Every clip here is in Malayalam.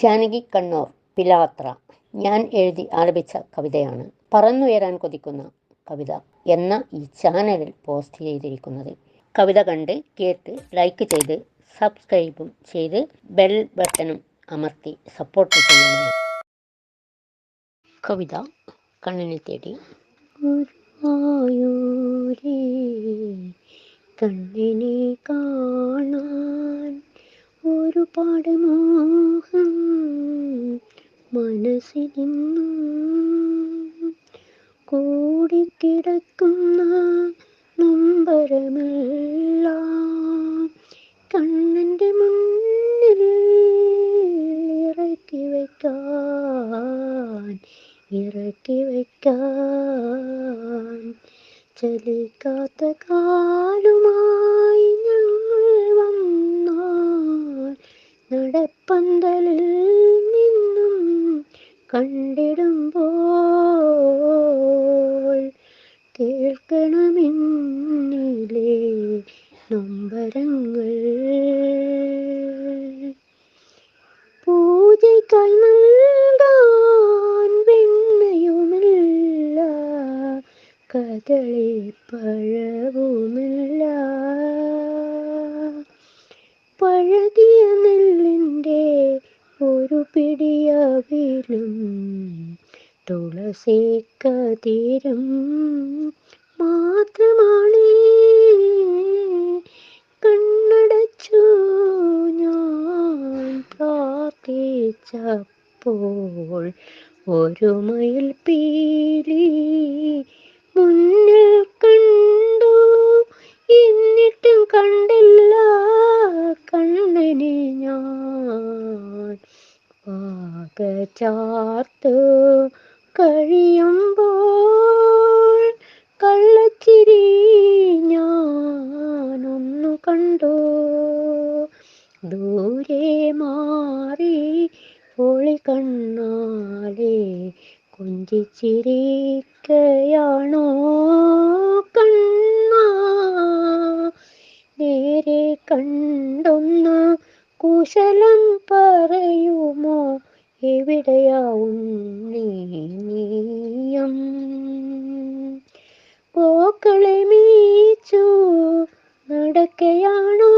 ജാനകി കണ്ണൂർ പിലാത്ര. ഞാൻ എഴുതി ആലപിച്ച കവിതയാണ്. പറന്നുയരാൻ കൊതിക്കുന്ന കവിത എന്ന ഈ ചാനലിൽ പോസ്റ്റ് ചെയ്തിരിക്കുന്നത്. കവിത കണ്ട് കേട്ട് ലൈക്ക് ചെയ്ത് സബ്സ്ക്രൈബും ചെയ്ത് ബെൽ ബട്ടണും അമർത്തി സപ്പോർട്ട് ചെയ്യുന്നു കവിത കണ്ണിനെ തേടി. മനസ്സിലിന്നും കൂടിക്കിടക്കുന്ന നൊമ്പരമെല്ലാം കണ്ണന്റെ മുന്നിൽ ഇറക്കി വയ്ക്കാൻ ഇറക്കി വയ്ക്കാൻ ചലിക്കാത്ത കാലുമായി ഞങ്ങൾ വന്നാൽ നടപ്പന്തലിൽ കണ്ടിടുമ്പോൾ കേൾക്കണമെന്നിലെ നൊമ്പരങ്ങൾ. പൂജയ്ക്കായി വെണ്ണയുമില്ല കഥളി പഴവുമില്ല പഴകിയ നെല്ലിന്റെ ഒരു പിടിയവിലും തുളസി കതിരും മാത്രമാണ്. കണ്ണടച്ചു ഞാൻ പ്രാർത്ഥിച്ചപ്പോൾ ഒരു മയിൽ പീലി മുന്നിൽ കണ്ടു. എന്നിട്ടും കണ്ടില്ല കണ്ണനെ ഞാൻ പാകചാർത്തു കഴിയുമ്പോൾ കള്ളച്ചിരി ഞാനൊന്നു കണ്ടു. ദൂരെ മാറി പൊളി കണ്ണാലെ കൊഞ്ചിച്ചിരിക്കയാണോ കണ്ണ? നേരെ കണ്ടൊന്ന് കുശലം പറയുമോ? എവിടെയാവും നീയം. പോക്കളെ മീച്ചു നടക്കയാണോ?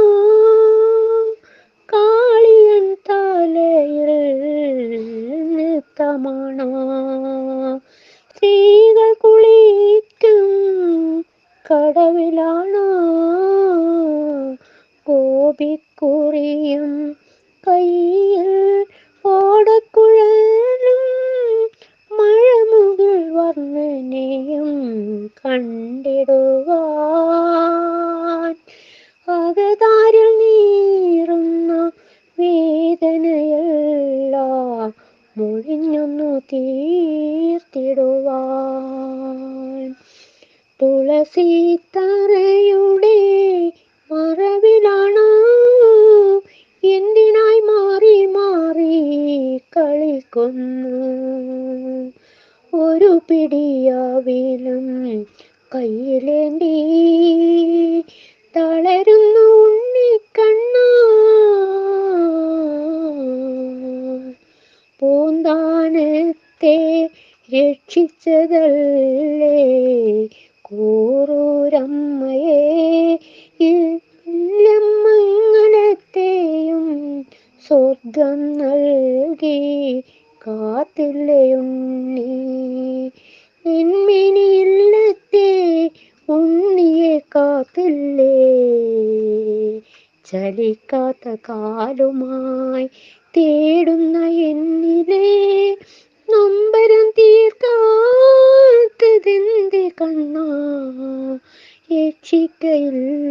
കാളിയൻ തലയിൽ നൃത്തമാണോ സ്ത്രീകൾ കുളിക്കും കടവിലാണോ? ഗോപിക്കുറിയും കയ്യിൽ തുളസി തറയുടെ മറവിലാണോ. എന്തിനായി മാറി മാറി കളിക്കുന്നു? ഒരു പിടിയാവിലും കയ്യിലേന്തി തളരുന്നു ഉണ്ണിക്കണ്ണ. പൂന്താനത്തെ രക്ഷിച്ചതല്ലേ കൂറൂരമ്മയെ സ്വർഗം നൽകി കാത്തില്ലയുണ്ണി ഉണ്ണിയെ കാത്തില്ലേ? ചലിക്കാത്ത കാലുമായി തേടുന്ന എന്നിലെ നൊമ്പരം തീർക്കാത്തതെന്റെ കണ്ണാ രക്ഷിക്കയില്ല.